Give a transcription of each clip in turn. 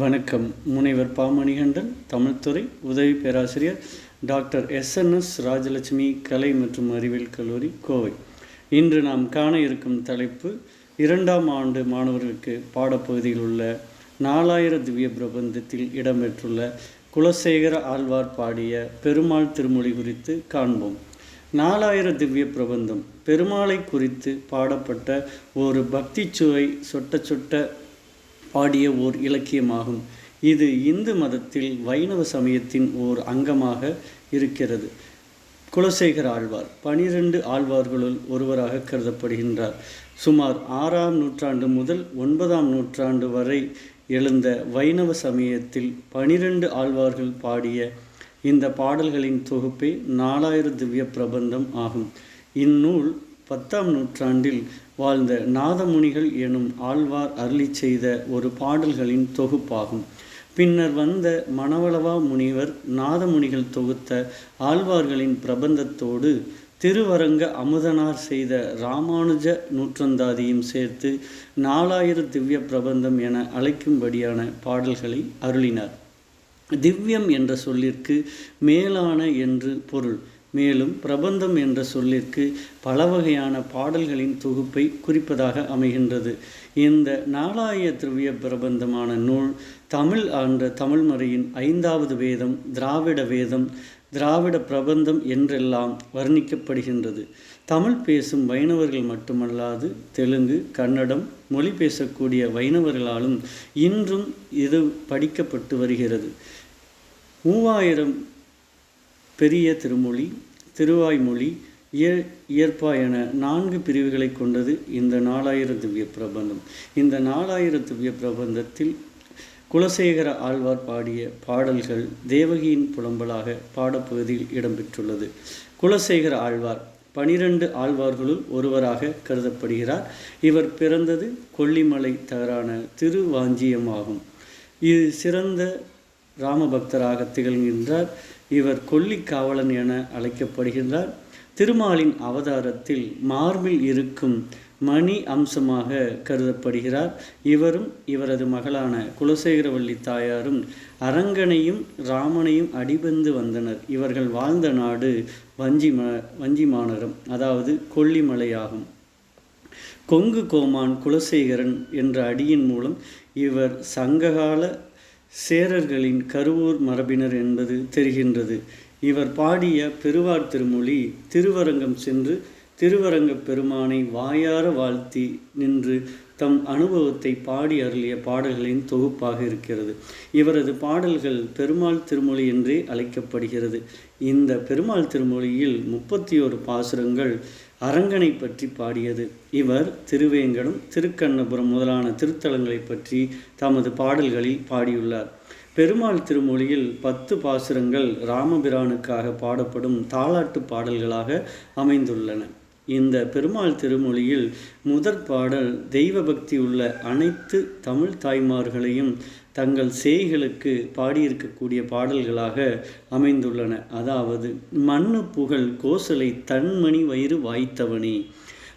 வணக்கம். முனைவர் பாமணிகண்டன் தமிழ்துறை உதவி பேராசிரியர் டாக்டர் எஸ்என்எஸ் ராஜலட்சுமி கலை மற்றும் அறிவியல் கல்லூரி கோவை. இன்று நாம் காண இருக்கும் தலைப்பு இரண்டாம் ஆண்டு மாணவர்களுக்கு பாடப்பகுதியில் உள்ள நாலாயிர திவ்ய பிரபந்தத்தில் இடம்பெற்றுள்ள குலசேகர ஆழ்வார் பாடிய பெருமாள் திருமொழி குறித்து காண்போம். நாலாயிர திவ்ய பிரபந்தம் பெருமாளை குறித்து பாடப்பட்ட ஒரு பக்தி சுவை சொட்ட சொட்ட பாடிய ஓர் இலக்கியமாகும். இது இந்து மதத்தில் வைணவ சமயத்தின் ஓர் அங்கமாக இருக்கிறது. குலசேகர ஆழ்வார் பனிரெண்டு ஆழ்வார்களுள் ஒருவராக கருதப்படுகின்றார். சுமார் ஆறாம் நூற்றாண்டு முதல் ஒன்பதாம் நூற்றாண்டு வரை எழுந்த வைணவ சமயத்தில் பனிரெண்டு ஆழ்வார்கள் பாடிய இந்த பாடல்களின் தொகுப்பே நாலாயிர திவ்ய பிரபந்தம் ஆகும். இந்நூல் பத்தாம் நூற்றாண்டில் வாழ்ந்த நாதமுனிகள் எனும் ஆழ்வார் அருளி செய்த ஒரு பாடல்களின் தொகுப்பாகும். பின்னர் வந்த மணவளவா முனிவர் நாதமுனிகள் தொகுத்த ஆழ்வார்களின் பிரபந்தத்தோடு திருவரங்க அமுதனார் செய்த ராமானுஜ நூற்றந்தாதியும் சேர்த்து நாலாயிர திவ்ய பிரபந்தம் என அழைக்கும்படியான பாடல்களை அருளினார். திவ்யம் என்ற சொல்லிற்கு மேலான என்று பொருள். மேலும் பிரபந்தம் என்ற சொல்லிற்கு பல வகையான பாடல்களின் தொகுப்பை குறிப்பதாக அமைகின்றது. இந்த நாலாய திரவிய பிரபந்தமான நூல் தமிழ் ஆண்ட தமிழ்மறையின் ஐந்தாவது வேதம் திராவிட வேதம் திராவிட பிரபந்தம் என்றெல்லாம் வர்ணிக்கப்படுகின்றது. தமிழ் பேசும் வைணவர்கள் மட்டுமல்லாது தெலுங்கு கன்னடம் மொழி பேசக்கூடிய வைணவர்களாலும் இன்றும் இது படிக்கப்பட்டு வருகிறது. மூவாயிரம் பெரிய திருமொழி திருவாய்மொழி இயற் இயற்பா என நான்கு பிரிவுகளை கொண்டது இந்த நாலாயிர திவ்ய பிரபந்தம். இந்த நாலாயிர திவ்ய பிரபந்தத்தில் குலசேகர ஆழ்வார் பாடிய பாடல்கள் தேவகியின் புலம்பலாக பாடப்பகுதியில் இடம்பெற்றுள்ளது. குலசேகர ஆழ்வார் பனிரெண்டு ஆழ்வார்களுள் ஒருவராக கருதப்படுகிறார். இவர் பிறந்தது கொல்லிமலை தகரான திருவாஞ்சியமாகும். இது சிறந்த ராமபக்தராக திகழ்கின்றார். இவர் கொல்லி காவலன் என அழைக்கப்படுகின்றார். திருமாலின் அவதாரத்தில் மார்பில் இருக்கும் மணி அம்சமாக கருதப்படுகிறார். இவரும் இவரது மகளான குலசேகரவள்ளி தாயாரும் அரங்கனையும் ராமனையும் அடிபந்து வந்தனர். இவர்கள் வாழ்ந்த நாடு வஞ்சி ம வஞ்சி மாநகரம் அதாவது கொல்லிமலையாகும். கொங்கு கோமான் குலசேகரன் என்ற அடியின் மூலம் இவர் சங்ககால சேரர்களின் கருவூர் மரபினர் என்பது தெரிகின்றது. இவர் பாடிய பெருவார் திருமொழி திருவரங்கம் சென்று திருவரங்கப் பெருமானை வாயார வாழ்த்தி நின்று தம் அனுபவத்தை பாடி அருளிய பாடல்களின் தொகுப்பாக இருக்கிறது. இவரது பாடல்கள் பெருமாள் திருமொழி என்றே அழைக்கப்படுகிறது. இந்த பெருமாள் திருமொழியில் முப்பத்தி ஒரு பாசுரங்கள் அரங்கனை பற்றி பாடியது. இவர் திருவேங்கடம் திருக்கண்ணபுரம் முதலான திருத்தலங்களை பற்றி தமது பாடல்களில் பாடியுள்ளார். பெருமாள் திருமொழியில் பத்து பாசுரங்கள் ராமபிரானுக்காக பாடப்படும் தாலாட்டு பாடல்களாக அமைந்துள்ளன. இந்த பெருமாள் திருமொழியில் முதற் பாடல் தெய்வ பக்தி உள்ள அனைத்து தமிழ் தாய்மார்களையும் தங்கள் சேய்களுக்கு பாடியிருக்கக்கூடிய பாடல்களாக அமைந்துள்ளன. அதாவது மண்ணு புகழ் கோசலை தன்மணி வயிறு வாய்த்தவனே.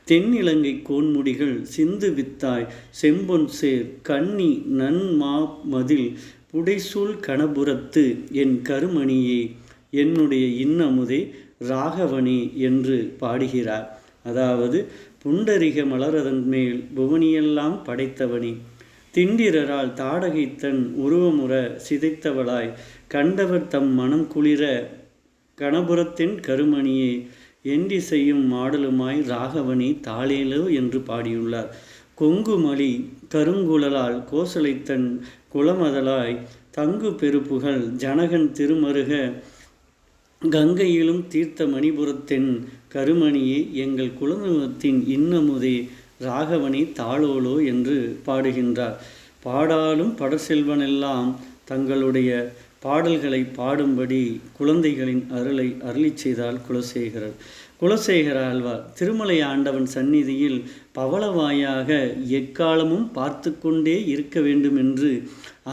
தென்னிலங்கை கோன்முடிகள் சிந்து வித்தாய் செம்பொன் சேர் கன்னி நன்மா மதில் புடைசூழ் கணபுரத்து என் கருமணியே. என்னுடைய இன்னமுதே ராகவனி என்று பாடுகிறார். அதாவது புண்டரிக மலரதன் மேல் புவனியெல்லாம் படைத்தவனி. திண்டிரரால் தாடகை தன் உருவமுற சிதைத்தவளாய் கண்டவர் தம் மனம் குளிர கணபுரத்தின் கருமணியே எண்டி செய்யும் மாடலுமாய் ராகவனி தாளேலோ என்று பாடியுள்ளார். கொங்குமலி கருங்குழலால் கோசலைத்தன் குளமதலாய் தங்கு பெருப்புகள் ஜனகன் திருமருக கங்கையிலும் தீர்த்த மணிபுரத்தின் கருமணியே எங்கள் குலதெய்வத்தின் இன்னமுதே ராகவனி தாளோலோ என்று பாடுகின்றார். பாடாலும் படசெல்வனெல்லாம் தங்களுடைய பாடல்களை பாடும்படி குழந்தைகளின் அருளை அருளி செய்தால் குலசேகரர். குலசேகர ஆழ்வார் திருமலை ஆண்டவன் சந்நிதியில் பவளவாயாக எக்காலமும் பார்த்து கொண்டே இருக்க வேண்டும் என்று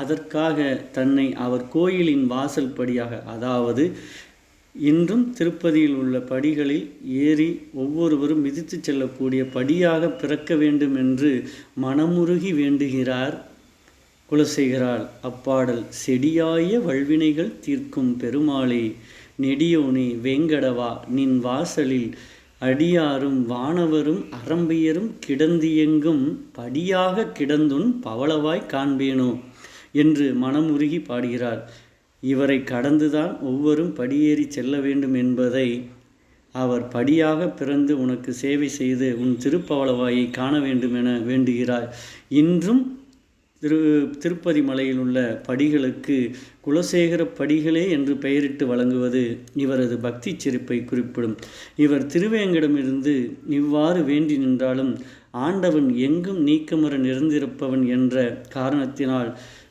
அதற்காக தன்னை அவர் கோயிலின் வாசல் படியாக அதாவது இன்றும் திருப்பதியில் உள்ள படிகளில் ஏறி ஒவ்வொருவரும் மிதித்து செல்லக்கூடிய படியாக பிறக்க வேண்டும் என்று மனமுருகி வேண்டுகிறார். குலசேகரால் அப்பாடல் செடியாய வல்வினைகள் தீர்க்கும் பெருமாளே நெடியோனே வேங்கடவா நின் வாசலில் அடியாரும் வானவரும் அரம்பியரும் கிடந்தியெங்கும் படியாக கிடந்துன் பவளவாய் காண்பேனோ? என்று மனமுருகி பாடுகிறார். இவரை கடந்துதான் ஒவ்வொரும் படியேறி செல்ல வேண்டும் என்பதை அவர் படியாக பிறந்து உனக்கு சேவை செய்து உன் திருப்பவளவாயை காண வேண்டும் என வேண்டுகிறார். இன்றும் திரு திருப்பதி மலையில் உள்ள படிகளுக்கு குலசேகர படிகளே என்று பெயரிட்டு வழங்குவது இவரது பக்தி சிரிப்பை குறிப்பிடும். இவர் திருவேங்கடமிருந்து இவ்வாறு வேண்டி நின்றாலும் ஆண்டவன் எங்கும் நீக்கமர நிறைந்திருப்பவன் என்ற காரணத்தினால்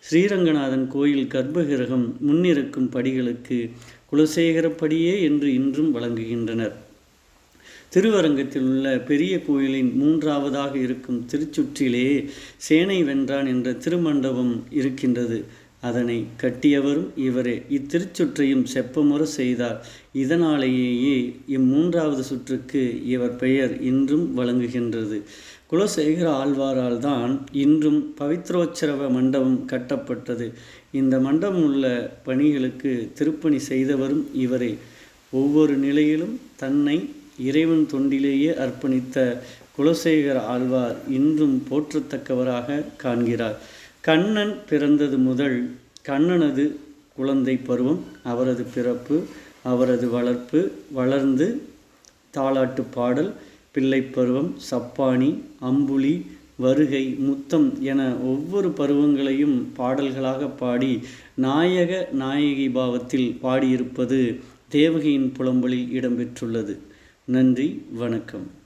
ஸ்ரீரங்கநாதன் கோயில் கர்ப்பகிரகம் முன்னிருக்கும் படிகளுக்கு குலசேகரப்படியே என்று இன்றும் வழங்குகின்றனர். திருவரங்கத்தில் உள்ள பெரிய கோயிலின் மூன்றாவதாக இருக்கும் திருச்சுற்றிலே சேனை வென்றான் என்ற திருமண்டபம் இருக்கின்றது. அதனை கட்டியவரும் இவரே. இத்திருச்சுற்றையும் செப்பமுற செய்தார். இதனாலேயே இம்மூன்றாவது சுற்றுக்கு இவர் பெயர் இன்றும் வழங்குகின்றது. குலசேகர ஆழ்வாரால் தான் இன்றும் பவித்ரோச்சரவ மண்டபம் கட்டப்பட்டது. இந்த மண்டபம் உள்ள பணிகளுக்கு திருப்பணி செய்தவரும் இவரே. ஒவ்வொரு நிலையிலும் தன்னை இறைவன் தொண்டிலேயே அர்ப்பணித்த குலசேகர ஆழ்வார் இன்றும் போற்றத்தக்கவராக காண்கிறார். கண்ணன் பிறந்தது முதல் கண்ணனது குழந்தை பருவம் அவரது பிறப்பு அவரது வளர்ப்பு வளர்ந்து தாளாட்டு பாடல் பிள்ளை பருவம் சப்பானி அம்புலி வருகை முத்தம் என ஒவ்வொரு பருவங்களையும் பாடல்களாக பாடி நாயக நாயகி பாவத்தில் பாடியிருப்பது தேவகியின் புலம்பலில் இடம்பெற்றுள்ளது. நன்றி வணக்கம்.